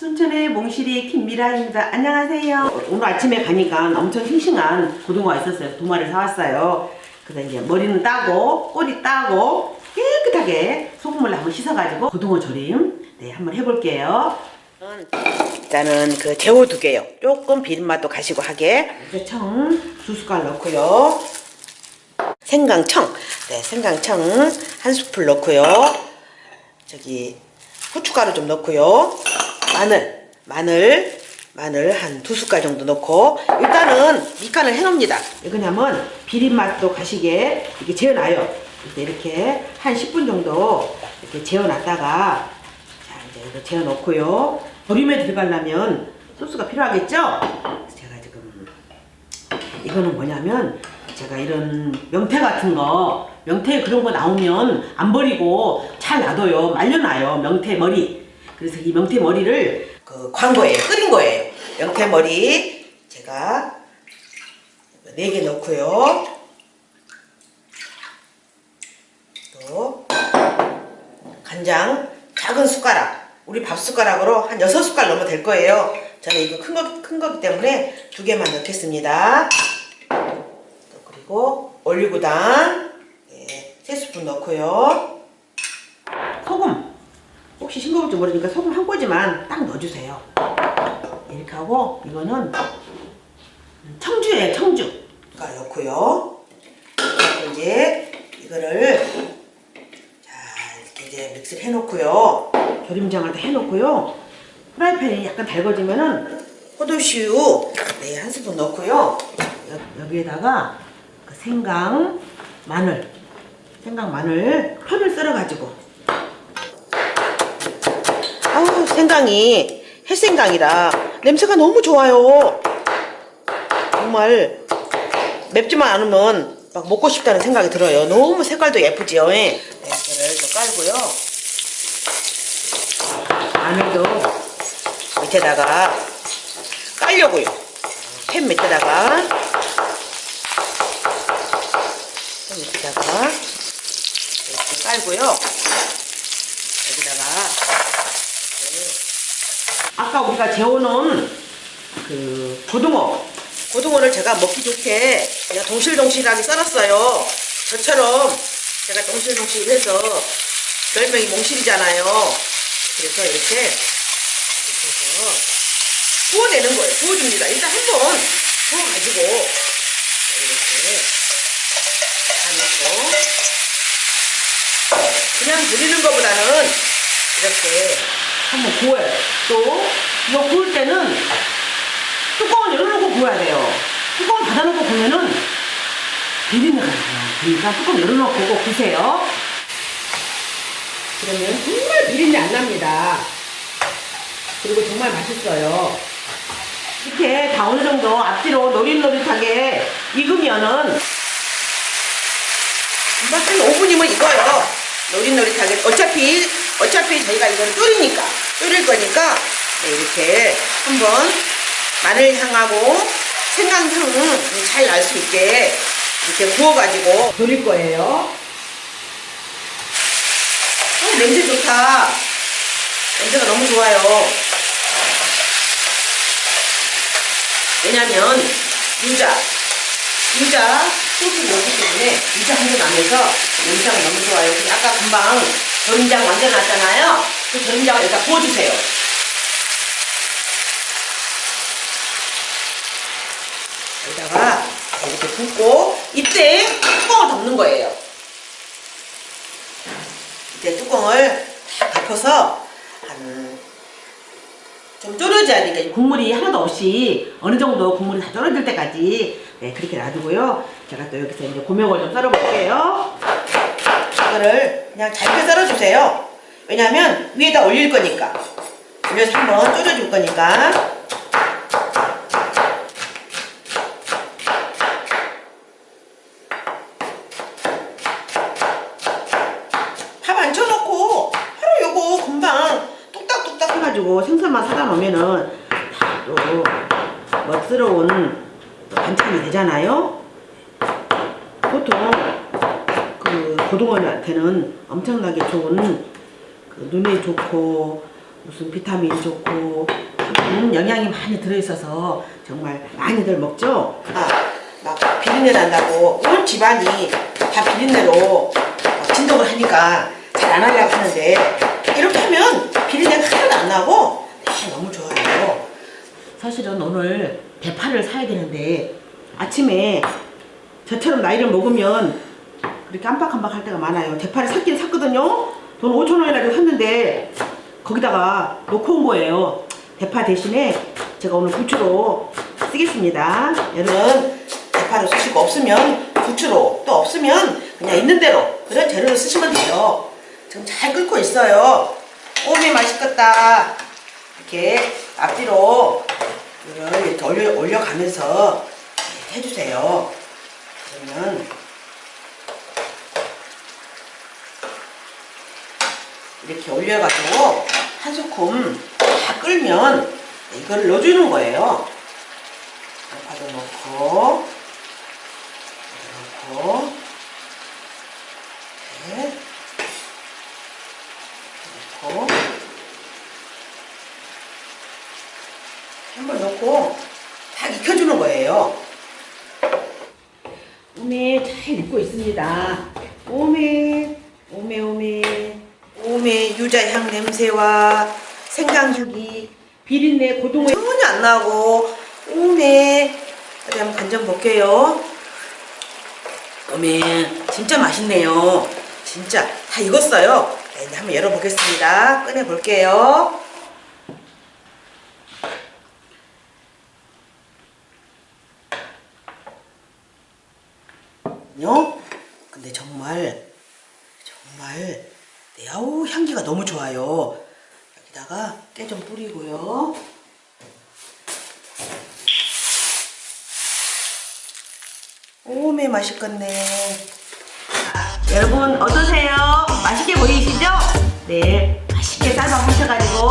순천의 몽실이 김미라입니다. 안녕하세요. 오늘 아침에 가니까 엄청 싱싱한 고등어가 있었어요. 두 마리 사왔어요. 그래서 이제 머리는 따고 꼬리 따고 깨끗하게 소금물로 한번 씻어가지고 고등어 조림 네 한번 해볼게요. 일단은 그 재워 두 개요. 조금 비린맛도 가시고 하게. 이제 청두 숟갈 넣고요. 생강청, 네 생강청 한 스푼 넣고요. 저기 후춧가루 좀 넣고요. 마늘, 마늘, 마늘 한 두 숟갈 정도 넣고 일단은 밑간을 해놓습니다. 왜 그러냐면 비린 맛도 가시게 이렇게 재워놔요. 이렇게 한 10분 정도 이렇게 재워놨다가 자 이제 이거 재워놓고요. 조림에 들어가려면 소스가 필요하겠죠? 제가 지금 이거는 뭐냐면 제가 이런 명태 같은 거 명태 그런 거 나오면 안 버리고 잘 놔둬요 말려놔요 명태 머리 그래서 이 명태 머리를 그 광고예요. 끓인 거예요. 명태 머리 제가 네개 넣고요. 또 간장 작은 숟가락. 우리 밥 숟가락으로 한 여섯 숟갈 넣으면 될 거예요. 저는 이거 큰, 거, 큰 거기 때문에 두 개만 넣겠습니다. 또 그리고 올리고당 네, 세 스푼 넣고요. 싱거울지 모르니까 소금 한 꼬지만 딱 넣어주세요. 이렇게 하고 이거는 청주예요 청주. 가 넣고요. 이제 이거를 자 이렇게 이제 믹스를 해놓고요. 조림장을 다 해놓고요. 프라이팬이 약간 달궈지면은 포도씨유 네, 한 스푼 넣고요. 여, 여기에다가 그 생강, 마늘, 생강, 마늘 편을 썰어가지고 아우 생강이 햇생강이라 냄새가 너무 좋아요. 정말 맵지만 않으면 막 먹고 싶다는 생각이 들어요. 너무 색깔도 예쁘지요. 네, 이거를 또 깔고요. 마늘도 밑에다가 깔려고요. 팬 밑에다가 팬 밑에다가 이렇게 깔고요. 여기다가 네. 아까 우리가 재워놓은 그 고등어 고등어를 제가 먹기 좋게 그냥 동실동실하게 썰었어요. 저처럼 제가 동실동실 해서 별명이 몽실이잖아요. 그래서 이렇게 이렇게 해서 구워내는 거예요. 구워줍니다. 일단 한번 구워가지고 이렇게 다 넣고 그냥 부리는 것보다는 이렇게 한번 구워요. 또 이거 구울 때는 뚜껑을 열어놓고 구워야 돼요. 뚜껑을 닫아놓고 구우면은 비린내가 나요. 그러니까 뚜껑 열어놓고 꼭 구세요. 그러면 정말 비린내 안 납니다. 그리고 정말 맛있어요. 이렇게 다 어느 정도 앞뒤로 노릇노릇하게 익으면은 한 5분이면 익어요. 노릇노릇하게. 어차피, 어차피 저희가 이걸 졸이니까, 졸일 거니까, 네, 이렇게 한번 마늘 향하고 생강 향은 잘날 수 있게 이렇게 구워가지고 졸일 거예요. 어, 냄새 좋다. 냄새가 너무 좋아요. 왜냐면 유자, 유자 소스 넣기 때문에 유자 향이 나면서 냄새가 너무 좋아요. 아까 금방 절임장 만들어놨잖아요. 그 절임장을 여기다 부어주세요. 여기다가 이렇게 붓고 이때 뚜껑을 덮는 거예요. 이때 뚜껑을 다 덮어서 한 좀 졸여져야 되니까 국물이 하나도 없이 어느 정도 국물이 다 졸여질 때까지 네, 그렇게 놔두고요. 제가 또 여기서 이제 고명을 좀 썰어 볼게요. 이거를 그냥 잘게 썰어주세요. 왜냐면 위에다 올릴 거니까. 올려서 한번 졸여줄 거니까. 밥 안 쳐놓고 하루 요거 금방 뚝딱뚝딱 해가지고 생선만 사다 놓으면은 다또 멋스러운 반찬이 되잖아요. 보통 그 고등어한테는 엄청나게 좋은 그 눈에 좋고 무슨 비타민 좋고 음, 영양이 많이 들어있어서 정말 많이들 먹죠. 아, 막 비린내 난다고 온 집안이 다 비린내로 막 진동을 하니까 잘 안 하려고 하는데 이렇게 하면 비린내가 하나도 안 나고 네, 너무 좋아요. 사실은 오늘 대파를 사야 되는데 아침에 저처럼 나이를 먹으면 그렇게 깜빡깜빡 할 때가 많아요. 대파를 샀긴 샀거든요. 돈 5천 원이나 주고 샀는데 거기다가 놓고 온 거예요. 대파 대신에 제가 오늘 부추로 쓰겠습니다. 여러분 대파를 쓰시고 없으면 부추로 또 없으면 그냥 있는 대로 그런 재료를 쓰시면 돼요. 지금 잘 끓고 있어요. 오메 맛있겠다. 이렇게 앞뒤로 이거를 이렇게 올려, 올려가면서 이렇게 해주세요. 그러면 이렇게 올려가지고 한 소끔 다 끓면 이걸 넣어주는 거예요. 양파도 넣고, 넣고, 이렇게 넣고, 한번 넣고 다 익혀주는 거예요. 오메 잘 익고 있습니다. 오메, 오메, 오메. 오메 유자향 냄새와 생강죽이 비린내 고동에 전혀 안 나고 오메 어디 한번 간장 볼게요. 오메 진짜 맛있네요. 진짜 다 익었어요. 네, 이제 한번 열어보겠습니다. 꺼내 볼게요. 요 근데 정말 정말 네, 아우 향기가 너무 좋아요. 여기다가 깨 좀 뿌리고요. 오메 맛있겠네. 여러분 어떠세요? 맛있게 보이시죠? 네, 맛있게 삶아 보셔가지고